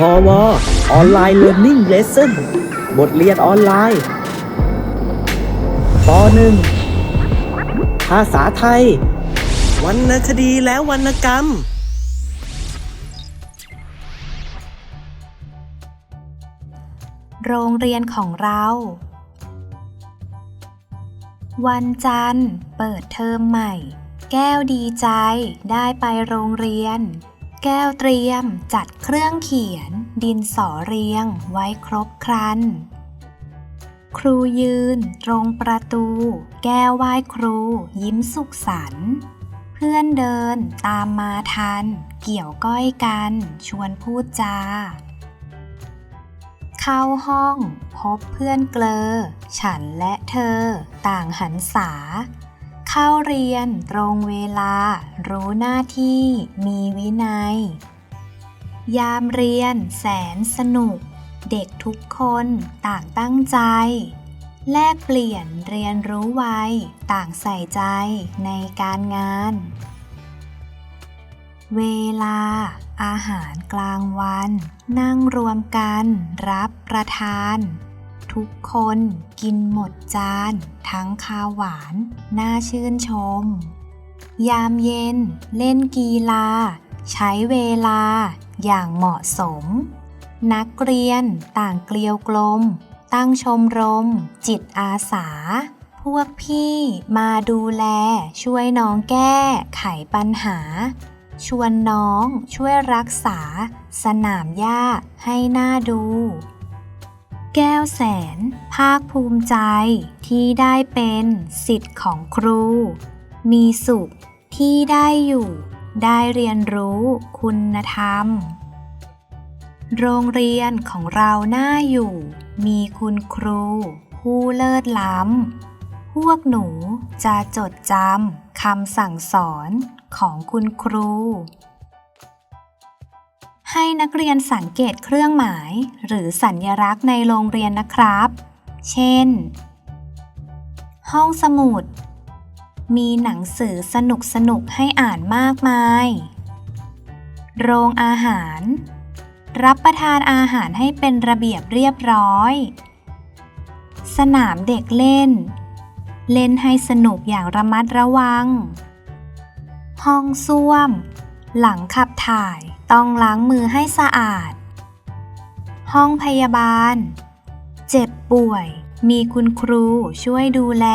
พอวออนไลน์เรียน i ิ่งเลสเซ่นบทเรียนออนไลน์ปหนึ่งภาษาไทย วรรณคดีและวรรณกรรม โรงเรียนของเรา วันจันทร์ เปิดเทอมใหม่ แก้วดีใจได้ไปโรงเรียน แก้วเตรียมจัดเครื่องเขียน ดินสอเรียงไว้ครบครัน ครูยืนตรงประตู แก้วไหว้ครูยิ้มสุขสันต์เพื่อนเดินตามมาทัน เกี่ยวก้อยกัน ชวนพูดจา เข้าห้องพบเพื่อนเกลอ ฉันและเธอ ต่างหันษา เข้าเรียนตรงเวลา รู้หน้าที่ มีวินัย ยามเรียนแสนสนุก เด็กทุกคนต่างตั้งใจ แลกเปลี่ยนเรียนรู้ไวต่างใส่ใจในการงาน เวลา อาหารกลางวัน นั่งรวมกัน รับประทาน ทุกคนกินหมดจาน ทั้งข้าวหวาน น่าชื่นชม ยามเย็น เล่นกีฬา ใช้เวลา อย่างเหมาะสม นักเรียนต่างเกลียวกลม ตั้งชมรม จิตอาสา พวกพี่มาดูแล ช่วยน้องแก้ไขปัญหาชวนน้องช่วยรักษา สนามหญ้าให้หน่าดู แก้วแสน ภาคภูมิใจที่ได้เป็นสิทธิ์ของครู มีสุขที่ได้อยู่ ได้เรียนรู้คุณธรรม โรงเรียนของเราน่าอยู่ มีคุณครู ผู้เลิศล้ำ พวกหนูจะจดจำคำสั่งสอนของคุณครู ให้นักเรียนสังเกตเครื่องหมาย หรือสัญลักษณ์ในโรงเรียนนะครับ เช่น ห้องสมุด มีหนังสือสนุกสนุกให้อ่านมากมาย โรงอาหาร รับประทานอาหารให้เป็นระเบียบเรียบร้อย สนามเด็กเล่น เล่นให้สนุกอย่างระมัดระวัง ห้องส้วม หลังขับถ่ายต้องล้างมือให้สะอาด ห้องพยาบาล เจ็บป่วย มีคุณครูช่วยดูแล